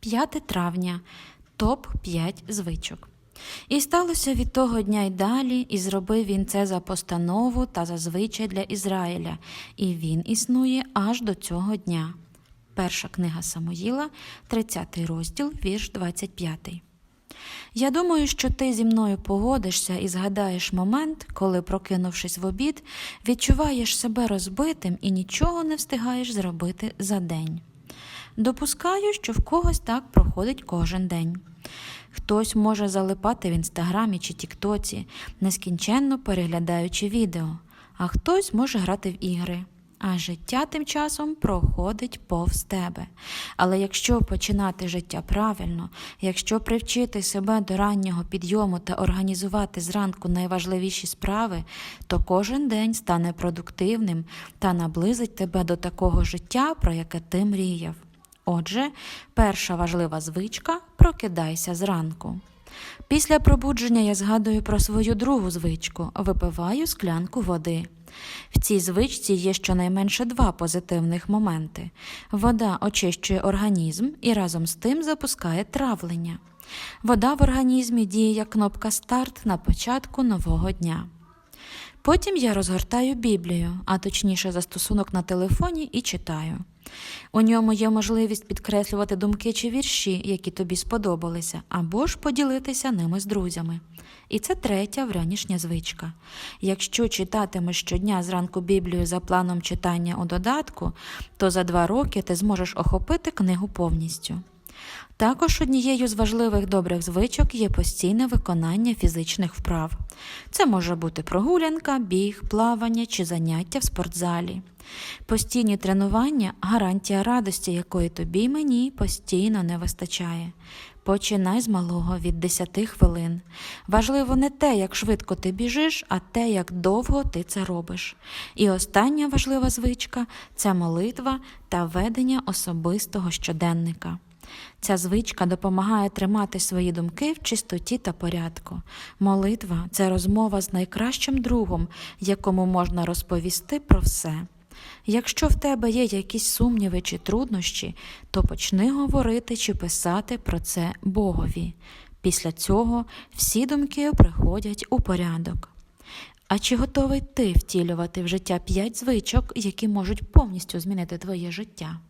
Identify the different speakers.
Speaker 1: 5 травня топ 5 звичок. І сталося від того дня й далі, і зробив він це за постанову та за звичай для Ізраїля, і він існує аж до цього дня. Перша книга Самуїла, 30 розділ, вірш 25. Я думаю, що ти зі мною погодишся і згадаєш момент, коли, прокинувшись в обід, відчуваєш себе розбитим і нічого не встигаєш зробити за день. Допускаю, що в когось так проходить кожен день. Хтось може залипати в інстаграмі чи Тіктоці, нескінченно переглядаючи відео, а хтось може грати в ігри. А життя тим часом проходить повз тебе. Але якщо починати життя правильно, якщо привчити себе до раннього підйому та організувати зранку найважливіші справи, то кожен день стане продуктивним та наблизить тебе до такого життя, про яке ти мріяв. Отже, перша важлива звичка прокидайся зранку. Після пробудження я згадую про свою другу звичку випиваю склянку води. В цій звичці є щонайменше два позитивних моменти. Вода очищує організм і разом з тим запускає травлення. Вода в організмі діє як кнопка старт на початку нового дня. Потім я розгортаю Біблію, а точніше застосунок на телефоні, і читаю. У ньому є можливість підкреслювати думки чи вірші, які тобі сподобалися, або ж поділитися ними з друзями. І це третя вранішня звичка. Якщо читатимеш щодня зранку Біблію за планом читання у додатку, то за два роки ти зможеш охопити книгу повністю. Також однією з важливих добрих звичок є постійне виконання фізичних вправ. Це може бути прогулянка, біг, плавання чи заняття в спортзалі. Постійні тренування гарантія радості, якої тобі мені постійно не вистачає. Починай з малого від 10 хвилин. Важливо не те, як швидко ти біжиш, а те, як довго ти це робиш. І остання важлива звичка це молитва та ведення особистого щоденника. Ця звичка допомагає тримати свої думки в чистоті та порядку. Молитва це розмова з найкращим другом, якому можна розповісти про все. Якщо в тебе є якісь сумніви чи труднощі, то почни говорити чи писати про це Богові. Після цього всі думки приходять у порядок. А чи готовий ти втілювати в життя п'ять звичок, які можуть повністю змінити твоє життя?